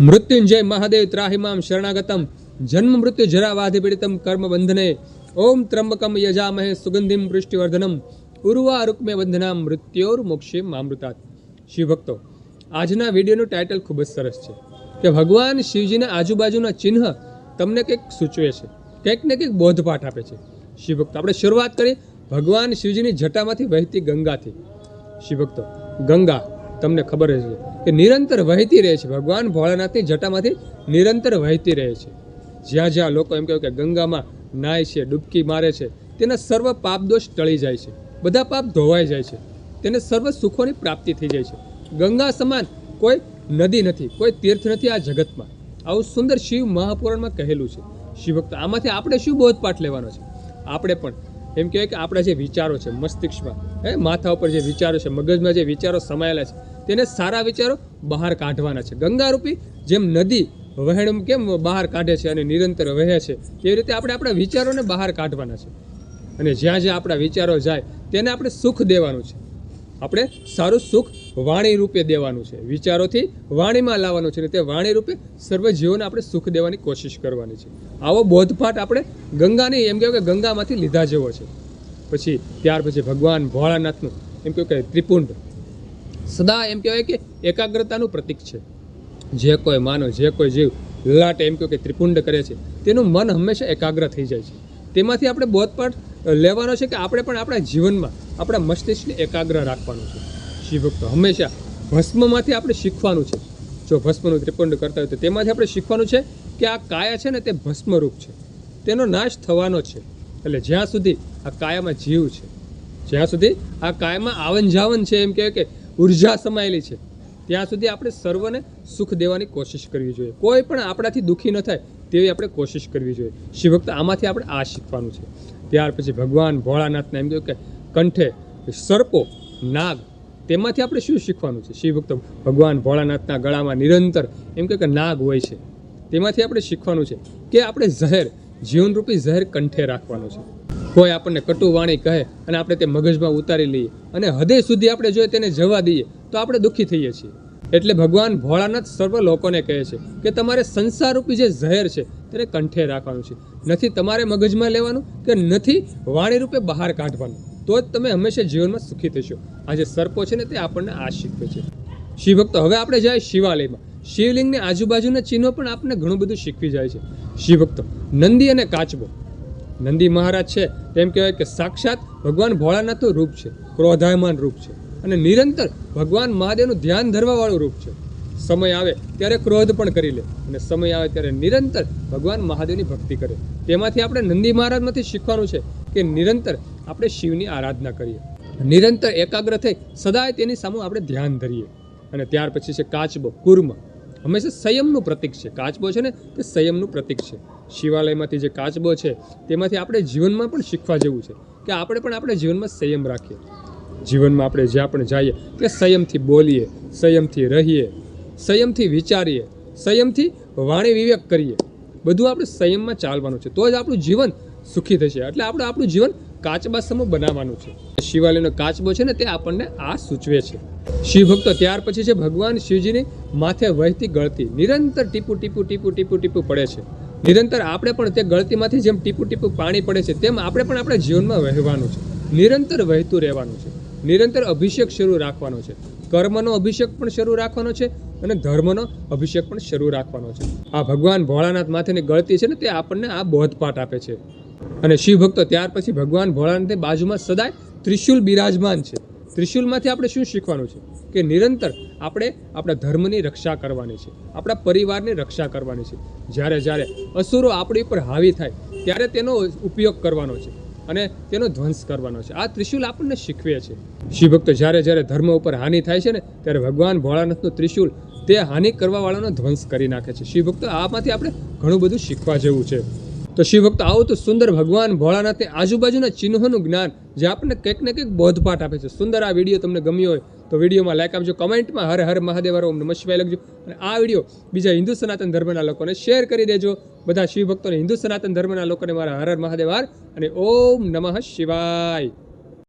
મૃત્યુંજય મહાદેવ ત્રાહિમામ શરણાગતમ. જન્મ મૃત્યુ જરા વાધિ પીડિતમ કર્મ બંધને. ઓમ ત્રંબકમ યજામહે સુગંધિમ પુષ્ટિવર્ધનમ ઉર્વા રૂકમે બંધનામ મૃત્યોર મોક્ષે મામૃતાત શિવ ભક્તો આજના વિડીયોનું ટાઇટલ ખૂબ જ સરસ છે કે ભગવાન શિવજીના આજુબાજુના ચિહ્ન તમને કંઈક સૂચવે છે, કંઈક ને કંઈક બોધપાઠ આપે છે. શિવ ભક્તો આપણે શરૂઆત કરીએ ભગવાન શિવજીની જટામાંથી વહેતી ગંગાથી. શિવભક્તો, ગંગા તમને ખબર જ છે કે નિરંતર વહેતી રહે છે. ભગવાન ભોળાનાથની જટામાંથી નિરંતર વહેતી રહે છે. જ્યાં જ્યાં લોકો એમ કહ્યું કે ગંગામાં નાય છે, ડૂબકી મારે છે, તેના સર્વ પાપ દોષ ટળી જાય છે. બધા પાપ ધોવાઈ જાય છે. તેને સર્વ સુખોની પ્રાપ્તિ થઈ જાય છે. ગંગા સમાન કોઈ નદી નથી, કોઈ તીર્થ નથી આ જગતમાં. આવું સુંદર શિવ મહાપુરાણમાં કહેલું છે. શિવભક્ત, આમાંથી આપણે શું બોધપાઠ લેવાનો છે? આપણે પણ એમ કહેવાય કે આપણા જે વિચારો છે, મસ્તિષ્કમાં, હે, માથા ઉપર જે વિચારો છે, મગજમાં જે વિચારો સમાયેલા છે, તેને સારા વિચારો બહાર કાઢવાના છે. ગંગારૂપી જેમ નદી વહેણ કેમ બહાર કાઢે છે અને નિરંતર વહે છે, તેવી રીતે આપણે આપણા વિચારોને બહાર કાઢવાના છે. અને જ્યાં જ્યાં આપણા વિચારો જાય, તેને આપણે સુખ દેવાનું છે. આપણે સારું સુખ વાણી રૂપે દેવાનું છે. વિચારોથી વાણીમાં લાવવાનું છે અને તે વાણી રૂપે સર્વ જીવોને આપણે સુખ દેવાની કોશિશ કરવાની છે. આવો બોધપાઠ આપણે ગંગાની એમ કહેવાય કે ગંગામાંથી લીધા જેવો છે. પછી ત્યાર પછી ભગવાન ભોળાનાથનું એમ કહેવાય કે ત્રિપુંડ. સદા એમ કહેવાય કે એકાગ્રતાનું પ્રતીક છે. જે કોઈ માનો, જે કોઈ જીવ લાટ એમ કહ્યું કે ત્રિપુંડ કરે છે. તેનું મન હંમેશા એકાગ્ર થઈ જાય છે. તેમાંથી આપણે બોધપાઠ લેવાનો છે કે આપણે પણ આપણા જીવનમાં આપણા મસ્તિષ્કને એકાગ્ર રાખવાનું છે. શિવભક્તો હંમેશા ભસ્મમાંથી આપણે શીખવાનું છે. જો ભસ્મનું ત્રિપુંડ કરતા હોય તો તેમાંથી આપણે શીખવાનું છે કે આ કાયા છે ને તે ભસ્મરૂપ છે. તેનો નાશ થવાનો છે. એટલે જ્યાં સુધી આ કાયામાં જીવ છે, જ્યાં સુધી આ કાયામાં આવન જાવન છે એમ કહેવાય કે ઊર્જા સમાયેલી છે, ત્યાં સુધી આપણે સર્વને સુખ દેવાની કોશિશ કરવી જોઈએ. કોઈ પણ આપણાથી દુઃખી ન થાય તેવી આપણે કોશિશ કરવી જોઈએ. શિવભક્ત આમાંથી આપણે આ શીખવાનું છે. ત્યાર પછી ભગવાન ભોળાનાથના એમ કહ્યું કે કંઠે સર્પો, નાગ, તેમાંથી આપણે શું શીખવાનું છે? શિવભક્ત ભગવાન ભોળાનાથના ગળામાં નિરંતર એમ કે નાગ હોય છે. તેમાંથી આપણે શીખવાનું છે કે આપણે ઝહેર, જીવનરૂપી ઝહેર કંઠે રાખવાનું છે. કોઈ આપણને કટુ વાણી કહે અને આપણે તે મગજમાં ઉતારી લઈએ અને હદે સુધી આપણે જો તેને જવા દઈએ તો આપણે દુઃખી થઈએ છીએ. એટલે ભગવાન ભોળાનાથ સર્વ લોકોને કહે છે કે તમારે સંસારરૂપી જે ઝહેર છે, તેને કંઠે રાખવાનું છે. નથી તમારે મગજમાં લેવાનું કે નથી વાણી રૂપે બહાર કાઢવાનું. તો જ તમે હંમેશા જીવનમાં સુખી થશો આ જે સર્પો છે ને, તે આપણને આ શીખવે છે. શિવભક્તો, હવે આપણે જાય શિવાલયમાં. શિવલિંગની આજુબાજુના ચિહ્નો પણ આપણને ઘણું બધું શીખવી જાય છે. શિવભક્તો, નંદી અને કાચબો. નંદી મહારાજ છે, તેમ કહેવાય કે સાક્ષાત ભગવાન ભોળાનાથનું રૂપ છે, ક્રોધાયમાન રૂપ છે. અને નિરંતર ભગવાન મહાદેવનું ધ્યાન ધરવાવાળું રૂપ છે. સમય આવે ત્યારે ક્રોધ પણ કરી લે અને સમય આવે ત્યારે નિરંતર ભગવાન મહાદેવની ભક્તિ કરે. તેમાંથી આપણે નંદી મહારાજમાંથી શીખવાનું છે કે નિરંતર આપણે શિવની આરાધના કરીએ. નિરંતર એકાગ્ર થઈ સદાય તેની સામે આપણે ધ્યાન ધરીએ. અને ત્યાર પછી છે કાચબો, કુર્મ. હંમેશા સંયમનું પ્રતીક છે. કાચબો છે ને, તે સંયમનું પ્રતીક છે. શિવાલયમાંથી જે કાચબો છે, તેમાંથી આપણે જીવનમાં પણ શીખવા જેવું છે કે આપણે પણ આપણે જીવનમાં સંયમ રાખીએ. જીવનમાં આપણે જ્યાં પણ જઈએ કે સંયમથી બોલીએ, સંયમથી રહીએ, સંયમથી વિચારીએ, સંયમથી વાણી વિવેક કરીએ. બધું આપણે સંયમમાં ચાલવાનું છે. તો જ આપણું જીવન સુખી થશે. એટલે આપણે આપણું જીવન કાચબા સમૂહ બનાવવાનું છે. શિવાલયનો કાચબો છે ને, તે આપણને આ સૂચવે છે. શિવ ભક્તો ત્યાર પછી છે, ભગવાન શિવજીની માથે વહેતી ગળતી, નિરંતર ટીપુ ટીપુ ટીપુ ટીપુ ટીપુ પડે છે. નિરંતર આપણે પણ તે ગળતીમાંથી જેમ ટીપુ ટીપુ પાણી પડે છે, તેમ આપણે પણ આપણા જીવનમાં વહેવાનું છે. નિરંતર વહેતું રહેવાનું છે. નિરંતર અભિષેક શરૂ રાખવાનો છે. કર્મનો અભિષેક પણ શરૂ રાખવાનો છે અને ધર્મનો અભિષેક પણ શરૂ રાખવાનો છે. આ ભગવાન ભોળાનાથ માથેની ગળતી છે ને તે આપણને આ બોધપાઠ આપે છે. અને શિવ ભક્તો ત્યાર પછી ભગવાન ભોળાનાથની બાજુમાં સદાય ત્રિશુલ બિરાજમાન છે. ત્રિશુલમાંથી આપણે શું શીખવાનું છે? કે નિરંતર આપણે આપણા ધર્મની રક્ષા કરવાની છે. આપણા પરિવારની રક્ષા કરવાની છે. જ્યારે જ્યારે અસુરો આપણી ઉપર હાવી થાય, ત્યારે તેનો ઉપયોગ કરવાનો છે. અને તેનો ધ્વંસ કરવાનો છે. આ ત્રિશુલ આપણને શીખવે છે. શિવભક્તો જ્યારે જ્યારે ધર્મ ઉપર હાનિ થાય છે ને, ત્યારે ભગવાન ભોળાનાથનું ત્રિશુલ તે હાનિ કરવાવાળાનો ધ્વંસ કરી નાખે છે. શિવભક્તો આમાંથી આપણે ઘણું બધું શીખવા જેવું છે. તો શિવભક્ત આવું તો સુંદર ભગવાન ભોળાનાથની આજુબાજુના ચિહ્નોનું જ્ઞાન જે આપણને કંઈક ને કંઈક બોધપાઠ આપે છે. સુંદર આ વીડિયો તમને ગમ્યો હોય તો વિડીયોમાં લાઈક આપજો, કમેન્ટમાં હર હર મહાદેવર ઓમ નમઃ શિવાય લખજો. અને આ વીડિયો બીજા હિન્દુ સનાતન ધર્મના લોકોને શેર કરી દેજો. બધા શિવ ભક્તોને હિન્દુ સનાતન ધર્મના લોકોને મારા હર હર મહાદેવાર અને ઓમ નમઃ શિવાય.